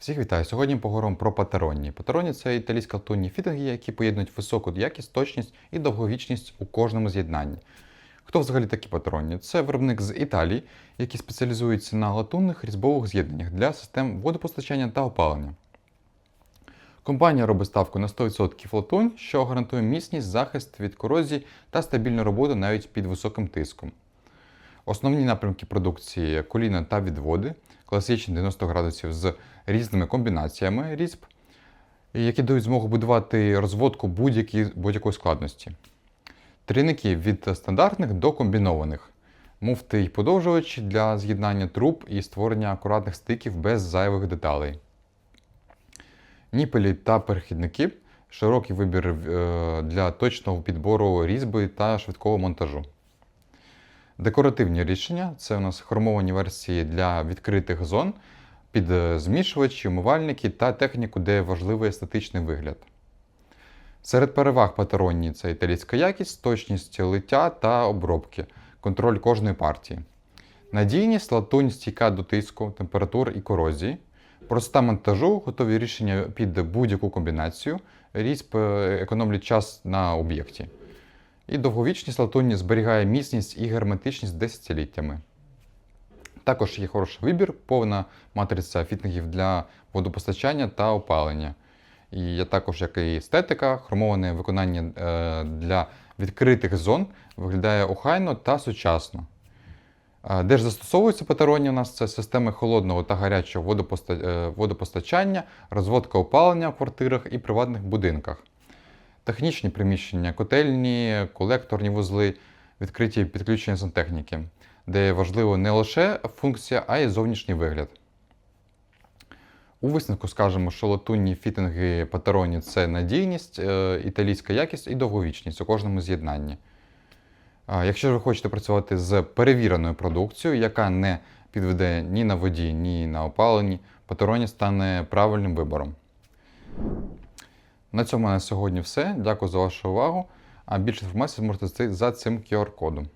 Всіх вітаю! Сьогодні поговоримо про патеронні. Патеронні це італійські латунні фітинги, які поєднують високу якість, точність і довговічність у кожному з'єднанні. Хто взагалі такі патеронні? Це виробник з Італії, який спеціалізується на латунних різьбових з'єднаннях для систем водопостачання та опалення. Компанія робить ставку на 100% латунь, що гарантує міцність, захист від корозії та стабільну роботу навіть під високим тиском. Основні напрямки продукції коліна та відводи, класичні 90 градусів з різними комбінаціями різьб, які дають змогу будувати розводку будь-якої складності. Трійники від стандартних до комбінованих, муфти й подовжувачі для з'єднання труб і створення акуратних стиків без зайвих деталей. Ніпелі та перехідники, широкий вибір е, для точного підбору різьби та швидкого монтажу. Декоративні рішення це у нас хромовані версії для відкритих зон під е, змішувачі, умивальники та техніку, де важливий естетичний вигляд. Серед переваг патеронні це італійська якість, точність лиття та обробки, контроль кожної партії. Надійність, латунь стійка до тиску, температур і корозії. Простота монтажу, готові рішення під будь-яку комбінацію. Різьб е, економлять час на об'єкті. І довговічність латунні зберігає міцність і герметичність десятиліттями. Також є хороший вибір, повна матриця фітингів для водопостачання та опалення. І є також як і естетика, хромоване виконання е, для відкритих зон виглядає охайно та сучасно. Е, Де ж застосовуються патеронні у нас це системи холодного та гарячого е, водопостачання, розводка опалення в квартирах і приватних будинках. Технічні приміщення, котельні, колекторні вузли, відкриті підключення сантехніки, де важливо не лише функція, а й зовнішній вигляд. У висновку скажемо, що латунні фітинги патероні це надійність, е, італійська якість і довговічність у кожному з'єднанні. Якщо ж ви хочете працювати з перевіреною продукцією, яка не підведе ні на воді, ні на опаленні, патероні стане правильним вибором. На цьому на сьогодні все. Дякую за вашу увагу. А більше інформації зможете знайти за цим QR-кодом.